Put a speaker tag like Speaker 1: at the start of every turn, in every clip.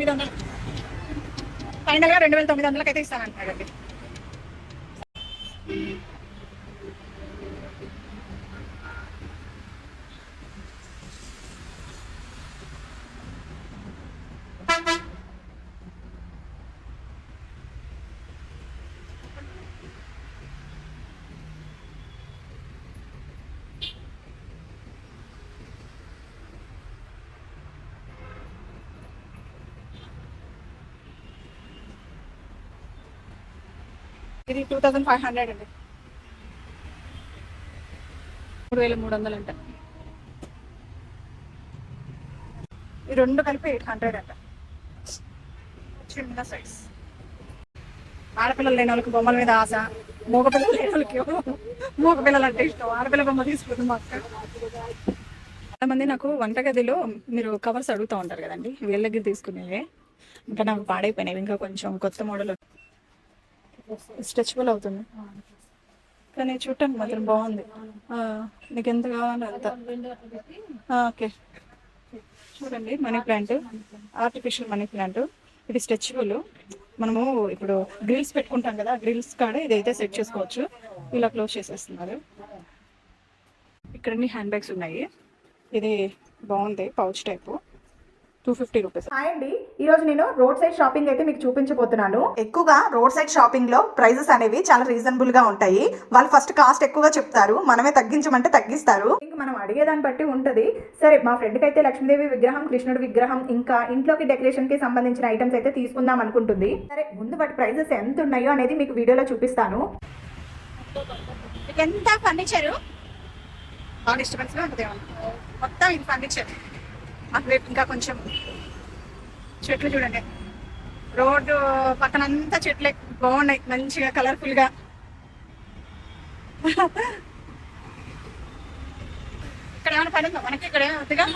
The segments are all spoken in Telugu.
Speaker 1: తొమ్మిది వందలు ఫైనల్గా రెండు వేల తొమ్మిది వందలకి అయితే ఇస్తానంటున్నాడండి. ఇది టూ థౌసండ్ ఫైవ్ హండ్రెడ్ అండి. మూడు వేల మూడు వందలు అంట. ఈ రెండు కలిపి ఎయిట్ హండ్రెడ్ అంట. చిన్న సైజ్ ఆడపిల్లలు లేని వాళ్ళకి బొమ్మల మీద ఆశ మగపిల్లలు లేని వాళ్ళకి మగపిల్లలు అంటే ఇష్టం. ఆడపిల్ల బొమ్మ తీసుకుంది మా అక్క. చాలామంది నాకు వంటగదిలో మీరు కవర్స్ అడుగుతూ ఉంటారు కదండి. వీళ్ళ దగ్గర తీసుకునేవి. ఇంకా నాకు పాడైపోయినాయి. ఇంకా కొంచెం కొత్త మోడల్ స్ట్రెచబుల్ అవుతుంది. కానీ చూడటానికి మాత్రం బాగుంది. నీకు ఎంత కావాలో అంత. ఓకే. చూడండి money plant. Artificial money plant. ఇది స్ట్రెచబుల్. మనము ఇప్పుడు గ్రిల్స్ పెట్టుకుంటాం కదా గ్రిల్స్ కాడ ఇదైతే సెట్ చేసుకోవచ్చు. ఇలా క్లోజ్ చేసేస్తున్నారు. ఇక్కడ హ్యాండ్ బ్యాగ్స్ ఉన్నాయి. ఇది బాగుంది pouch type two fifty rupees.
Speaker 2: Hi అండి. ఈ రోజు నేను రోడ్ సైడ్ షాపింగ్ అయితే మీకు చూపించబోతున్నాను.
Speaker 3: ఎక్కువగా రోడ్ సైడ్ షాపింగ్లో ప్రైజెస్ అనేవి చాలా రీజనబుల్గా ఉంటాయి. వాళ్ళు ఫస్ట్ కాస్ట్ ఎక్కువగా చెప్తారు. మనమే తగ్గించమంటే తగ్గిస్తారు.
Speaker 2: ఇంక మనం అడిగేదాన్ని బట్టి ఉంటది. సరే మా ఫ్రెండ్కి అయితే లక్ష్మీదేవి విగ్రహం కృష్ణుడి విగ్రహం ఇంకా ఇంట్లోకి డెకరేషన్కి సంబంధించిన ఐటమ్స్ అయితే తీసుకుందాం అనుకుంటుంది. సరే ముందు వాటి ప్రైజెస్ ఎంత ఉన్నాయో అనేది మీకు వీడియోలో చూపిస్తాను.
Speaker 1: మీకు ఎంత ఫర్నిచర్ బాగా డిస్టర్బెన్స్ మొత్తం ఇది ఫర్నిచర్ అటువైపు ఇంకా కొంచెం చెట్లు చూడండి. రోడ్డు పక్కన అంతా చెట్లే బాగున్నాయి మంచిగా కలర్ఫుల్గా ఇక్కడ ఏమైనా పని ఉందా? మనకి ఇక్కడ ఏమవుతుందిగా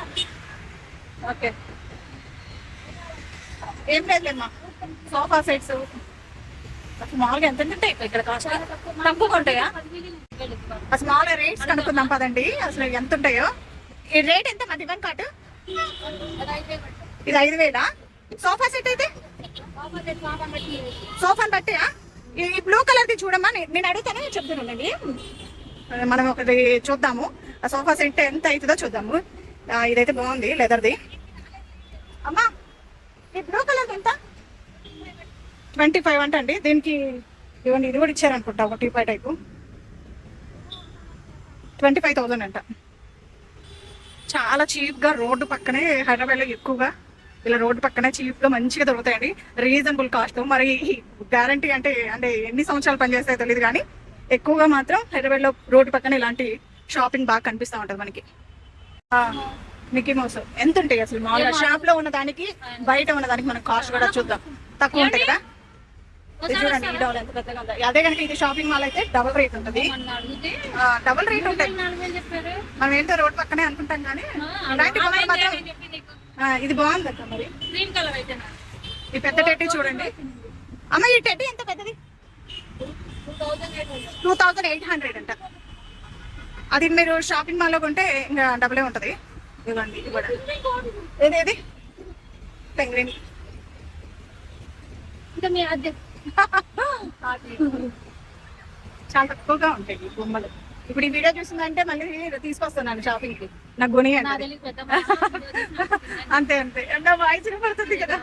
Speaker 1: ఓకే. ఏం లేదులేమ్మా సోఫా సెట్స్. మామూలుగా ఎంత ఉంటాయి? ఇక్కడ కాస్ట్ తక్కువగా ఉంటాయా? అసలు మామూలుగా రేట్స్ కనుక్కుందాం పదండి. అసలు ఎంత ఉంటాయో? ఈ రేట్ ఎంత? మరి దివన్ కాటు? ఇది ఐదు వేలా? సోఫా సెట్ అయితే? సోఫాని బట్టి ఈ బ్లూ కలర్ ది చూడమ్మా నేను అడుగుతానే చెప్తానండి మనం ఒకటి చూద్దాము. ఆ సోఫా సెట్ ఎంత అవుతుందో చూద్దాము. ఇదైతే బాగుంది లెదర్ది. అమ్మా ఈ బ్లూ కలర్ ఎంత? ట్వంటీ ఫైవ్ అంట అండి దీనికి ఇవ్వండి ఇది కూడా ఇచ్చారనుకుంటా ఒక T five type. Twenty five thousand అంట. చాలా చీప్గా రోడ్డు పక్కనే హైదరాబాద్లో ఎక్కువగా. ఇలా రోడ్డు పక్కనే చీప్గా మంచిగా దొరుకుతాయండి. రీజనబుల్ కాస్ట్ మరి గ్యారంటీ అంటే అంటే ఎన్ని సంవత్సరాలు పనిచేస్తాయో తెలియదు కానీ ఎక్కువగా మాత్రం హైదరాబాద్లో రోడ్డు పక్కన ఇలాంటి షాపింగ్ బాగా కనిపిస్తూ ఉంటుంది మనకి. మిక్కీ మౌస్ ఎంత ఉంటాయి అసలు? మామూలుగా షాప్లో ఉన్న దానికి బయట ఉన్న దానికి మనం కాస్ట్ కూడా చూద్దాం. తక్కువ ఉంటాయి కదా? చూడండి ఈ డబల్ ఎంత పెద్దగా ఉందో. అదే కనుక ఇది షాపింగ్ మాల్ అయితే డబుల్ రేట్ ఉంటుంది. డబుల్ రేట్ ఉంటాయి మనం ఏంటో రోడ్ పక్కనే అనుకుంటాం కానీ ఇది బాగుంది అక్క మరి. ఈ పెద్ద టెడ్డీ చూడండి. అమ్మ ఈ టెడ్డీ ఎంత పెద్దది? టూ థౌజండ్ ఎయిట్ హండ్రెడ్ అంట. అది మీరు షాపింగ్ మాల్లో కొంటే ఇంకా డబులే ఉంటుంది. ఇవ్వండి ఇది కూడా ఏది? ఏది? పెంగ్విన్
Speaker 4: ఇంకా మీ అద్దె.
Speaker 1: చాలా తక్కువగా ఉంటాయి బొమ్మలు. ఇప్పుడు ఈ వీడియో చూసిందంటే మళ్ళీ తీసుకొస్తున్నాను షాపింగ్కి నాకు
Speaker 4: పెద్ద
Speaker 1: అంతే అంతే. నా వాయిస్ పడుతుంది కదా.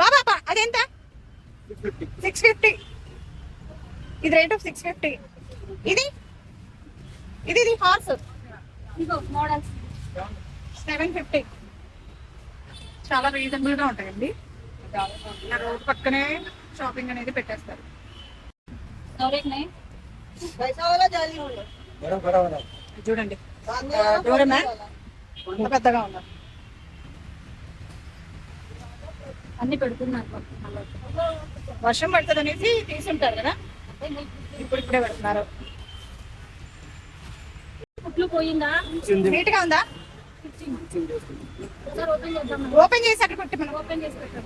Speaker 1: బాబా అదెంత? సిక్స్ ఫిఫ్టీ ఇది రేట్ ఆఫ్ సిక్స్ ఫిఫ్టీ ఇది? ఇది ఇది హార్స్
Speaker 4: మోడల్స్
Speaker 1: సెవెన్ ఫిఫ్టీ చాలా రీజనబుల్గా ఉంటాయండి. ఇలా రోడ్ పక్కనే షాపింగ్ అనేది పెట్టేస్తారు. చూడండి. పెద్దగా ఉందా
Speaker 4: అన్ని పెడుతున్నారు
Speaker 1: వర్షం పడుతుంది అనేసి తీసుంటారు కదా? ఇప్పుడు ఇప్పుడే పెడుతున్నారు.
Speaker 4: పోయిందా?
Speaker 1: నీట్గా ఉందా?
Speaker 4: ఓపెన్
Speaker 1: చేసి అక్కడ కొట్టి మనం.
Speaker 4: ఓపెన్ చేసి పెట్టాం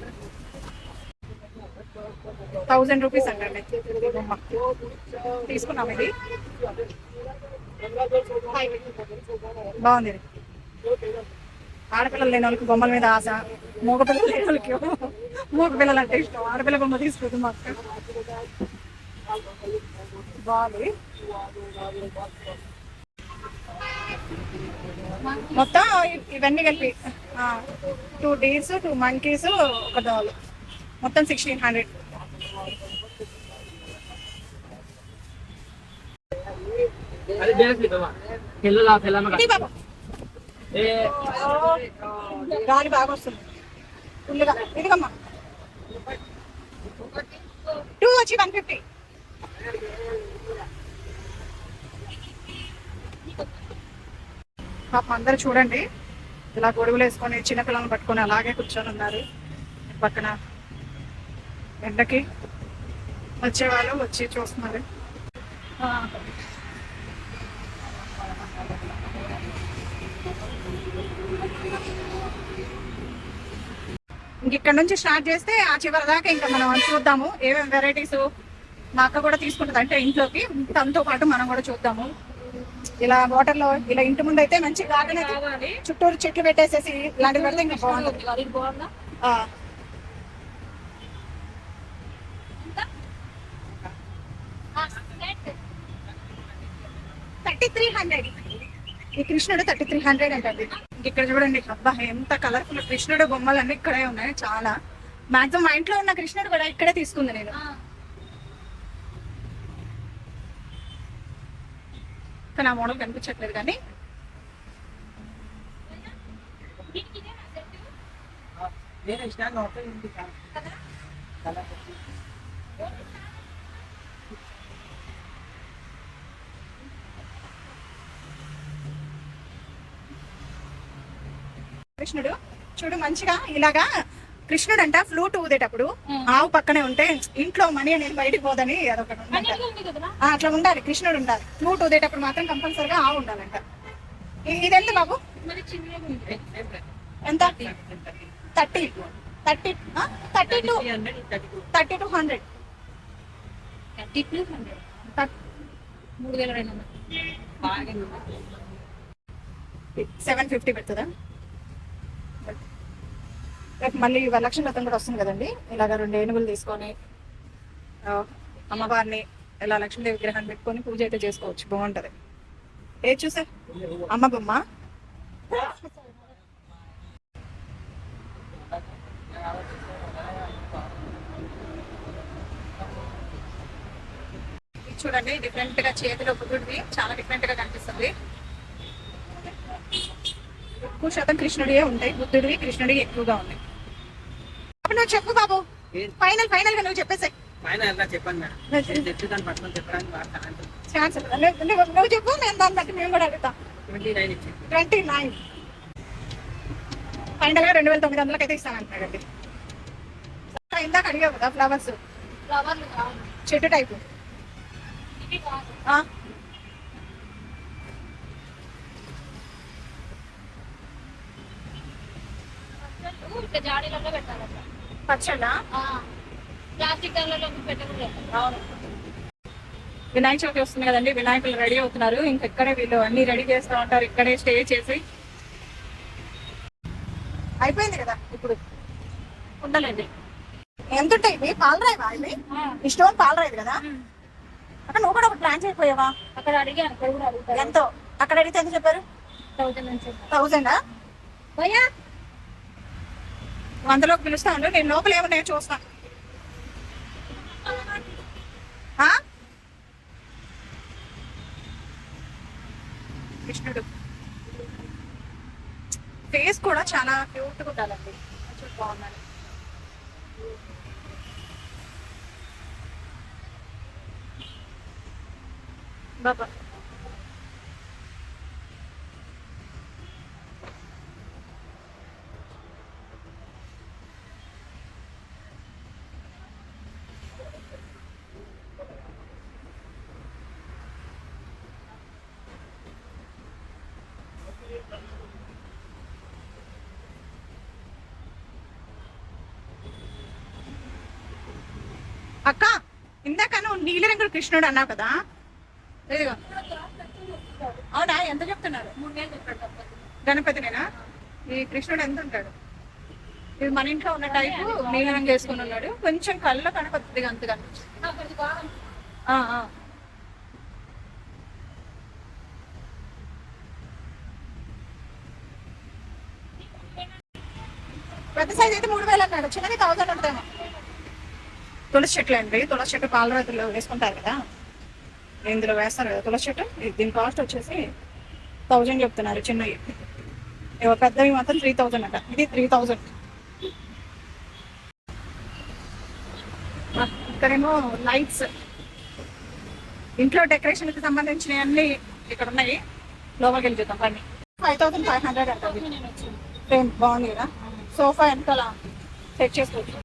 Speaker 1: థౌజండ్ రూపీస్ అండి బొమ్మ. తీసుకున్నాం ఇది. బాగుంది ఆడపిల్లలు లేని వాళ్ళకి బొమ్మల మీద ఆశ. మగపిల్లలు లేని వాళ్ళకి మూగ పిల్లలు అంటే ఇష్టం. ఆడపిల్ల బొమ్మ తీసుకుంది మా అక్క. బాగుంది. మొత్తం ఇవన్నీ కలిపి టూ డేస్ టూ మంకీస్ ఒక డాల్ మొత్తం సిక్స్టీన్ హండ్రెడ్ గాలి బాగా వస్తుంది. ఫుల్గా ఇదిగమ్మా. టూ వచ్చి వన్ ఫిఫ్టీ పాపం అందరు చూడండి. ఇలా గొడుగులు వేసుకొని చిన్నపిల్లలను పట్టుకొని అలాగే కూర్చొని ఉన్నారు. పక్కన ఎండకి వచ్చేవాళ్ళు వచ్చి చూస్తున్నారు. ఆ. ఇక్కడ నుంచి స్టార్ట్ చేస్తే ఆ చివరి దాకా ఇంకా మనం చూద్దాము. ఏమేమి వెరైటీస్ మా అక్క కూడా తీసుకుంటుంది. అంటే ఇంట్లోకి తనతో పాటు మనం కూడా చూద్దాము. ఇలా వాటర్లో ఇలా ఇంటి ముందు అయితే మంచి గార్డెన్
Speaker 4: కావాలి.
Speaker 1: చుట్టూరు చెట్లు పెట్టేసేసి ఇలాంటివి పెడితే ఇంకా బాగుంటుంది. Thirty three hundred. ఈ కృష్ణుడు థర్టీ త్రీ హండ్రెడ్ అంటండి. ఇంక ఇక్కడ చూడండి అబ్బా ఎంత కలర్ఫుల్ కృష్ణుడు బొమ్మలు అన్ని ఇక్కడే ఉన్నాయి చాలా. మాక్సిమం మా ఇంట్లో ఉన్న కృష్ణుడు కూడా ఇక్కడే తీసుకుంది నేను. కానీ ఆ మోడల్ కనిపించట్లేదు కానీ. కృష్ణుడు చూడు మంచిగా ఇలాగా కృష్ణుడు అంట ఫ్లూట్ ఊదేటప్పుడు ఆవు పక్కనే ఉంటే ఇంట్లో మనీ అనేది బయటకు పోదని అదొకటి అట్లా ఉండాలి కృష్ణుడు ఉండాలి. ఫ్లూట్ ఊదేటప్పుడు మాత్రం కంపల్సరిగా ఆవు ఉండాలంట. ఇదెంత బాబు? ఎంత? Thirty. Thirty thirty two thirty two. Hundred.
Speaker 4: Thirty two hundred.
Speaker 1: Seven fifty పెడుతుందా? రేపు మళ్ళీ వరలక్ష్మి వ్రతం కూడా వస్తుంది కదండి. ఇలాగ రెండు ఏనుగులు తీసుకొని అమ్మవారిని ఇలా లక్ష్మీదేవి విగ్రహాన్ని పెట్టుకొని పూజ అయితే చేసుకోవచ్చు. బాగుంటది. ఏ చూసా అమ్మ బొమ్మ? ఇది చూడండి డిఫరెంట్గా చేతిలో బుద్ధుడిది చాలా డిఫరెంట్గా కనిపిస్తుంది. ఎక్కువ శాతం కృష్ణుడియే ఉంటాయి. బుద్ధుడివి కృష్ణుడి ఎక్కువగా ఉన్నాయి నువ్వు చెప్పు బాబు. ఫైనల్ ఫైనల్గా నువ్వు చెప్పేసి ఛాన్స్ నువ్వు నువ్వు చెప్పు నేను దాన్ని బట్టి మేము కూడా అడుగుతాం.
Speaker 5: ట్వంటీ నైన్
Speaker 1: ఫైనల్గా రెండు వేల తొమ్మిది వందలకి అయితే ఇస్తానంటున్నాడండి ఇందాక అడిగావు కదా ఫ్లవర్స్ చెట్టు టైపు
Speaker 4: జాడీలలో పెట్టాలట. ప్లాస్టిక్
Speaker 1: అవును. వినాయక చవితి వస్తుంది కదండి వినాయకులు రెడీ అవుతున్నారు. ఇంక ఇక్కడే వీళ్ళు అన్ని రెడీ చేస్తూ ఉంటారు ఇక్కడే స్టే చేసి. అయిపోయింది కదా ఇప్పుడు?
Speaker 4: ఉండలేండి.
Speaker 1: ఎంత ఉంటాయి ఇవి? పాలరాయివా ఇవి? ఈ స్టోన్ పాలరాయిది కదా? అక్కడ నువ్వు కూడా ఒక ప్లాన్ చేయకపోయావా?
Speaker 4: అక్కడ అడిగాను అక్కడ కూడా అడుగుతారు.
Speaker 1: ఎంతో? అక్కడ అడిగితే ఎంత చెప్పారు?
Speaker 4: థౌజండ్
Speaker 1: థౌజండా?
Speaker 4: భయ్యా!
Speaker 1: వందలోకి పిలుస్తా ఉండు నేను లోపల ఏమన్నా చూస్తా. విష్ణుడు కృష్ణుడు. ఫేస్ కూడా చాలా క్యూట్గా ఉండాలండి చూడు బాబా. అక్క ఇందాక నువ్వు నీలిరంగుడు కృష్ణుడు అన్నావు కదా? అవునా? ఎంత చెప్తున్నారు? గణపతినేనా? ఈ కృష్ణుడు ఎంత ఉంటాడు? ఇది మన ఇంట్లో ఉన్న టైపు నీలిరంగు చేసుకుని ఉన్నాడు. కొంచెం కళ్ళ కనపడుతుంది అంతగా
Speaker 4: అక్కడికి
Speaker 1: ఆ, ఆ. పెద్ద సైజ్ అయితే మూడు వేలు అన్నాడు. చిన్నది థౌసండ్ ఉంటుందేమో తులసి చెట్లు అండి. తులసి చెట్టు పాలరాతుల్లో వేసుకుంటారు కదా. ఇందులో వేస్తారు కదా తులసి చెట్టు. దీని కాస్ట్ వచ్చేసి థౌజండ్ చెప్తున్నారు చిన్నవి. ఇవి పెద్దవి మాత్రం త్రీ థౌజండ్ అట. ఇది త్రీ థౌజండ్ ఇక్కడేమో లైట్స్ ఇంట్లో డెకరేషన్కి సంబంధించినవి అన్ని ఇక్కడ ఉన్నాయి. లోపలికి వెళ్ళి చూద్దాం పని ఫైవ్ థౌసండ్ ఫైవ్ హండ్రెడ్
Speaker 4: అంట
Speaker 1: ఫ్రేమ్ బాగుంది కదా. సోఫా వెనకాల సెట్ చేసుకోవచ్చు.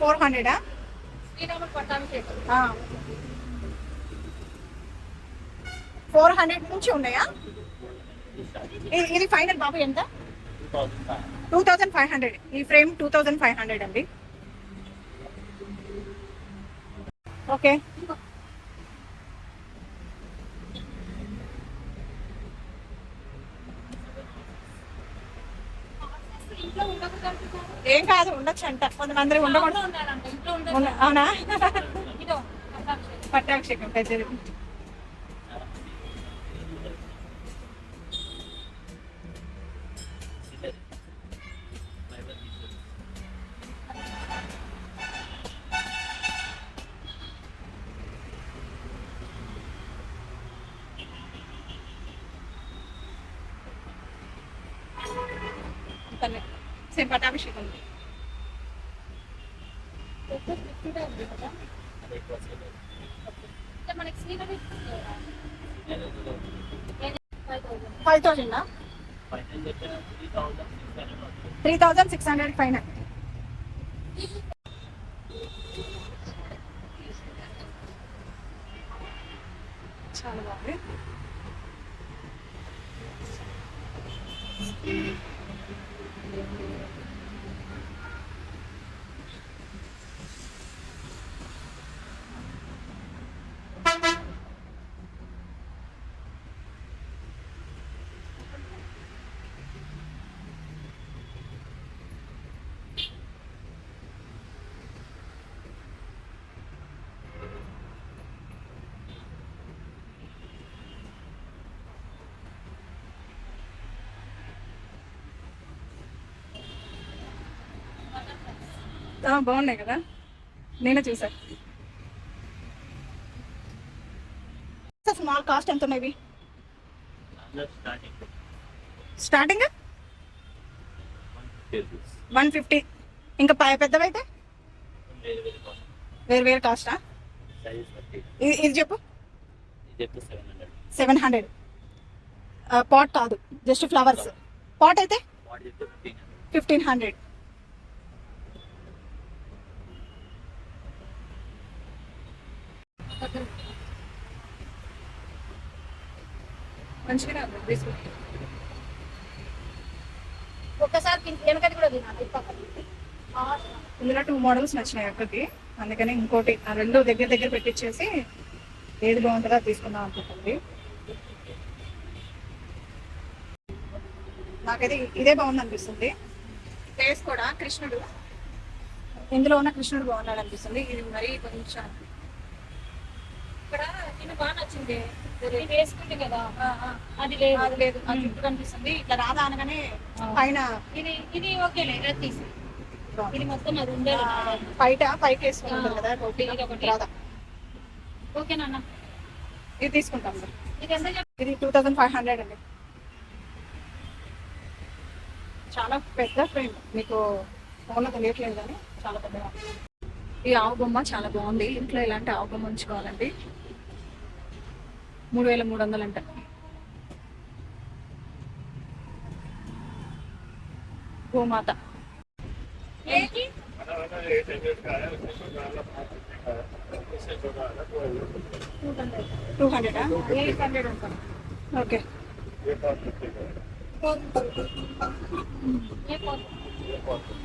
Speaker 1: ఫోర్ హండ్రెడా? ఫోర్ హండ్రెడ్ నుంచి ఉన్నాయా? ఇది- ఇది ఫైనల్ బాబు ఎంత? Two thousand five hundred. ఈ frame two thousand five hundred అండి. ఓకే. ఏం కాదు ఉండొచ్చు అంట. కొంతమంది ఉండకూడదు
Speaker 4: ఉండాలంట ఇంట్లో ఉండదు
Speaker 1: ఉన్న- అవునా?
Speaker 4: ఇదో పట్టాభిషేకం
Speaker 1: పట్టాభిషేకం పెద్దది. అంతనే. సేమ్ పట్టాభిషేకం.
Speaker 4: ఎక్కువ ఫిఫ్టీ ఉంది కదా మనకి five
Speaker 1: five thousand three thousand six hundred పైన చాలా బాగుంది ఆ, బాగున్నాయి కదా? నేనే చూసా. స్మాల్ కాస్ట్ ఎంత ఉన్నాయి? స్టార్టింగ్ వన్ ఫిఫ్టీ ఇంకా ప- పెద్దవైతే వేరు వేరు కాస్టా ఇది ఇది చెప్పు. సెవెన్ హండ్రెడ్ పాట్ కాదు. జస్ట్ ఫ్లవర్స్ పాట్ అయితే? ఫిఫ్టీన్ హండ్రెడ్ మంచిగా
Speaker 4: ఒక్కసారి కింద- వెనకది కూడా.
Speaker 1: ఇందులో టూ మోడల్స్ నచ్చినాయి అక్కడికి అందుకని ఇంకోటి ఆ రెండు దగ్గర దగ్గర పెట్టించేసి ఏది బాగుంటుందో తీసుకుందాం అనుకుంటుంది. నాకైతే ఇదే బాగుంది అనిపిస్తుంది. ఫేస్ కూడా కృష్ణుడు. ఇందులో ఉన్న కృష్ణుడు బాగున్నాడు అనిపిస్తుంది. ఇది మరీ కొంచెం
Speaker 4: ఇక్కడ నేను బాగా నచ్చింది. ఇది వేసుకుంటే కదా. అది లేదు.
Speaker 1: అది లేదు. అది జుట్టు కనిపిస్తుంది. ఇట్లా రాదా అనగానే పైన
Speaker 4: ఇది ఇది ఓకేలే ఇది తీసి. ఇది మొత్తం అది ఉండేది
Speaker 1: బయట పైకి వేసుకుని ఉంటుంది కదా
Speaker 4: ఒకటి.
Speaker 1: రాదా?
Speaker 4: ఓకేనా
Speaker 1: ఇది తీసుకుంటాం మరి.
Speaker 4: ఇది ఎంత
Speaker 1: ఇది టూ థౌజండ్ ఫైవ్ హండ్రెడ్ అండి. చాలా పెద్ద ఫ్రేమ్. మీకు ఫోన్లో తెలియట్లేదు కానీ చాలా పెద్దగా. ఈ ఆవు బొమ్మ చాలా బాగుంది. ఇంట్లో ఇలాంటి ఆవు బొమ్మ ఉంచుకోవాలండి. మూడు వేల మూడు వందలు అంట గోమాత టూ హండ్రెడ్? ఎయిట్ హండ్రెడ్ ఉంటాం ఓకే.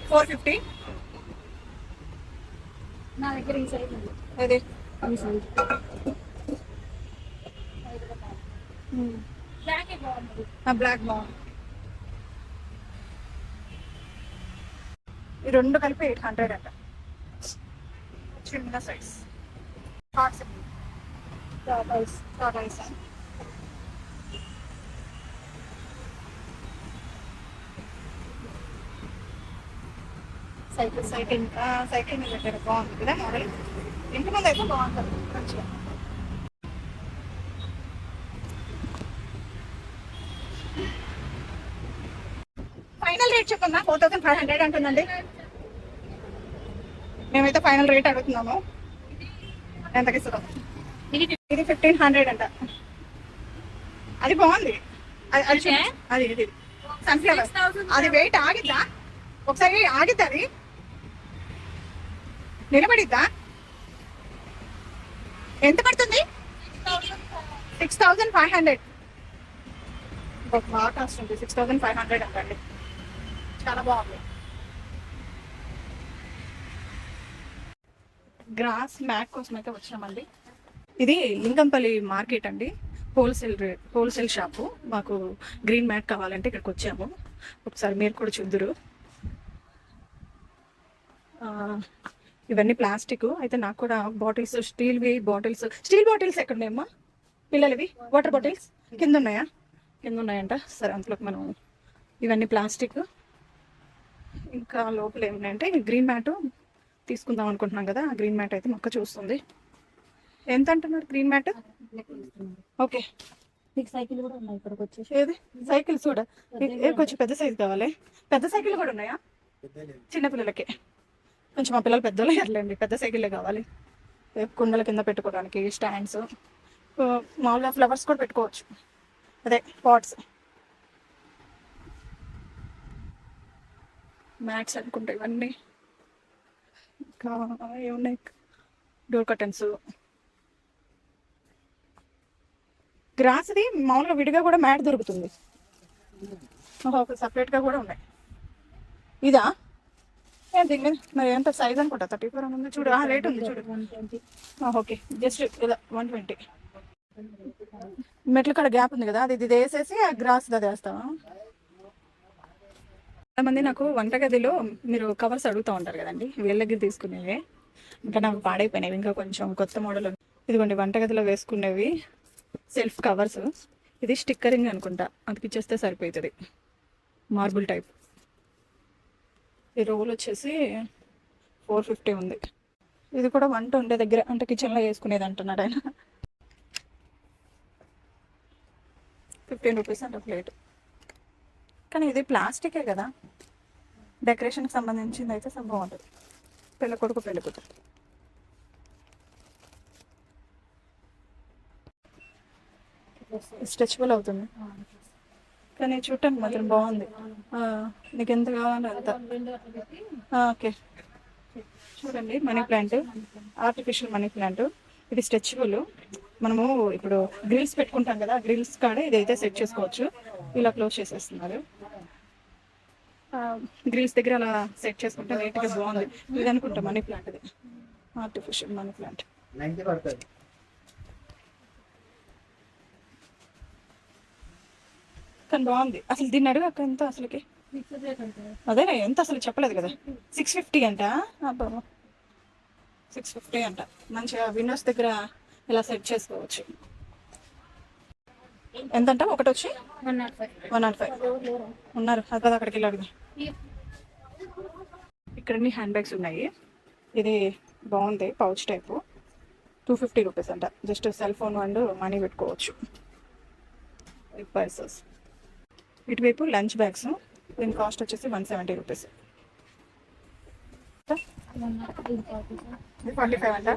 Speaker 4: Four
Speaker 1: fifty?
Speaker 4: నా దగ్గర ఈ సైజ్
Speaker 1: అదే.
Speaker 4: ఈ సైజ్. బ్లాక్ బాగుంది
Speaker 1: బ్లాక్ బాగుంది. ఈ రెండు కలిపి ఎయిట్ హండ్రెడ్ అంట. చిన్న size hearts tortoise tortoise cycle cycle cycle మీద పెట్టారు బాగుంది కదా మోడల్ ఇంటి ముందు అయితే బాగుంటుంది. మంచిగా ఫైనల్ రేట్ చెప్పమ్మా ఫోర్ థౌసండ్ ఫైవ్ హండ్రెడ్ అంటుందండి. మేమైతే ఫైనల్ రేట్ అడుగుతున్నాము. ఎంతకి ఇస్తుందో
Speaker 4: ఇది
Speaker 1: ఫిఫ్టీన్ హండ్రెడ్ అంట. అది బాగుంది. అది అది. అది ఇది. సన్ఫ్లవర్
Speaker 4: 6,000
Speaker 1: అది వెయిట్ ఆగిద్దా? ఒకసారి ఆగిద్దా అది? నిలబడిద్దా? ఎంత పడుతుంది? సిక్స్ థౌజండ్ ఫైవ్ హండ్రెడ్ బాగా కాస్ట్ ఉంది సిక్స్ థౌజండ్ ఫైవ్ హండ్రెడ్ అంటండి. చాలా బాగుంది. గ్రాస్ మ్యాట్ కోసం అయితే వచ్చామండి ఇది లింగంపల్లి మార్కెట్ అండి. హోల్సేల్ రే హోల్సేల్ షాపు. మాకు గ్రీన్ మ్యాట్ కావాలంటే ఇక్కడికి వచ్చాము. ఒకసారి మీరు కూడా చూద్దురు. ఇవన్నీ ప్లాస్టిక్. అయితే నాకు కూడా బాటిల్స్ స్టీల్వి బాటిల్స్. స్టీల్ బాటిల్స్ ఎక్కడ ఉన్నాయమ్మా పిల్లలవి? Water bottles? కింద ఉన్నాయా? కింద ఉన్నాయంట. సరే అందులోకి మనం ఇవన్నీ ప్లాస్టిక్. ఇంకా లోపల ఏమున్నాయంటే గ్రీన్ మ్యాట్ తీసుకుందాం అనుకుంటున్నాం కదా ఆ గ్రీన్ మ్యాట్ అయితే మొక్క చూస్తుంది. ఎంత అంటున్నారు గ్రీన్ మ్యాట్ ఓకే.
Speaker 4: మీకు సైకిల్ కూడా ఉన్నాయి ఇక్కడికి వచ్చేసి.
Speaker 1: ఏది? సైకిల్ చూడ ఏ కొంచెం పెద్ద సైజ్ కావాలి. పెద్ద సైకిల్ కూడా ఉన్నాయా? చిన్న పిల్లలకి. కొంచెం మా పిల్లలు పెద్దలు ఎర్లేండి పెద్ద సైకిల్లే కావాలి. కుండల కింద పెట్టుకోవడానికి స్టాండ్స్ మామూలుగా ఫ్లవర్స్ కూడా పెట్టుకోవచ్చు. అదే పాట్స్ మ్యాట్స్ అనుకుంటా ఇవన్నీ. ఇంకా ఏమున్నాయి? Door curtains. గ్రాస్ది మామూలుగా విడిగా కూడా మ్యాట్ దొరుకుతుంది. ఒక సపరేట్గా కూడా ఉన్నాయి. ఇదా? దీని మీద మరి ఎంత సైజ్ అనుకుంటా? థర్టీ ఫోర్ ఉంది. చూడు ఆ రేట్ ఉంది చూడు. ఓకే. జస్ట్ ఇలా వన్ ట్వంటీ మెట్లు కాడ గ్యాప్ ఉంది కదా అది ఇది వేసేసి ఆ గ్రాస్ అది వేస్తావా? చాలామంది నాకు వంటగదిలో మీరు కవర్స్ అడుగుతూ ఉంటారు కదండి వీళ్ళ దగ్గర తీసుకునేవి. ఇంకా నాకు పాడైపోయినవి ఇంకా కొంచెం కొత్త మోడల్ ఇదిగోండి వంటగదిలో వేసుకునేవి సెల్ఫ్ కవర్స్. ఇది స్టిక్కరింగ్ అనుకుంటా అతికిచ్చేస్తే సరిపోతుంది మార్బుల్ టైప్. ఈ రోల్ వచ్చేసి ఫోర్ ఫిఫ్టీ ఉంది. ఇది కూడా వంట ఉండే దగ్గర అంటే కిచెన్లో వేసుకునేది అంటున్నాడు ఆయన. ఫిఫ్టీన్ రూపీస్ అంట ప్లేట్. కానీ ఇది ప్లాస్టికే కదా. డెకరేషన్కి సంబంధించింది అయితే చాలా బాగుంటుంది పెళ్ళి కొడుకు పెళ్ళి కూతురు. స్ట్రెచబుల్ అవుతుంది. కానీ చూడటానికి మాత్రం బాగుంది. నీకు ఎంత కావాలో అంత. ఓకే. చూడండి money plant artificial money plant ఇది స్ట్రెచబుల్ మనము ఇప్పుడు గ్రిల్స్ పెట్టుకుంటాం కదా గ్రిల్స్ కాడ ఇదైతే సెట్ చేసుకోవచ్చు. ఇలా క్లోజ్ చేసేస్తున్నారు. గ్రిల్స్ దగ్గర అలా సెట్ చేసుకుంటే నీట్గా బాగుంది. ఇది అనుకుంటా మనీ ప్లాంట్ ఇది ఆర్టిఫిషియల్ మనీ ప్లాంట్. కానీ బాగుంది. అసలు దీన్ని అడుగు ఎంత అసలుకి? అదే ఎంత అసలు చెప్పలేదు కదా. సిక్స్ ఫిఫ్టీ అంట? సిక్స్ ఫిఫ్టీ అంట. మంచిగా విండోస్ దగ్గర ఇలా సెట్ చేసుకోవచ్చు? ఎంతంట? ఒకటి వచ్చి?
Speaker 4: One naught five.
Speaker 1: One naught five. ఉన్నారు. అది కదా అక్కడికి వెళ్ళి అడుగు ఇక్కడ హ్యాండ్ బ్యాగ్స్ ఉన్నాయి. ఇది బాగుంది pouch type. Two fifty rupees అంట. Just cell phone and money పెట్టుకోవచ్చు. పర్సెస్ ఇటువైపు లంచ్ బ్యాగ్స్. దీని కాస్ట్ వచ్చేసి one seventy rupees. Forty five అంట.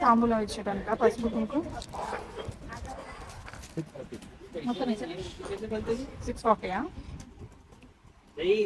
Speaker 1: తాంబూలం ఇచ్చేటానిక పసుపు కుంకు సిక్స్ ఫార్టీయా
Speaker 5: వెయ్యి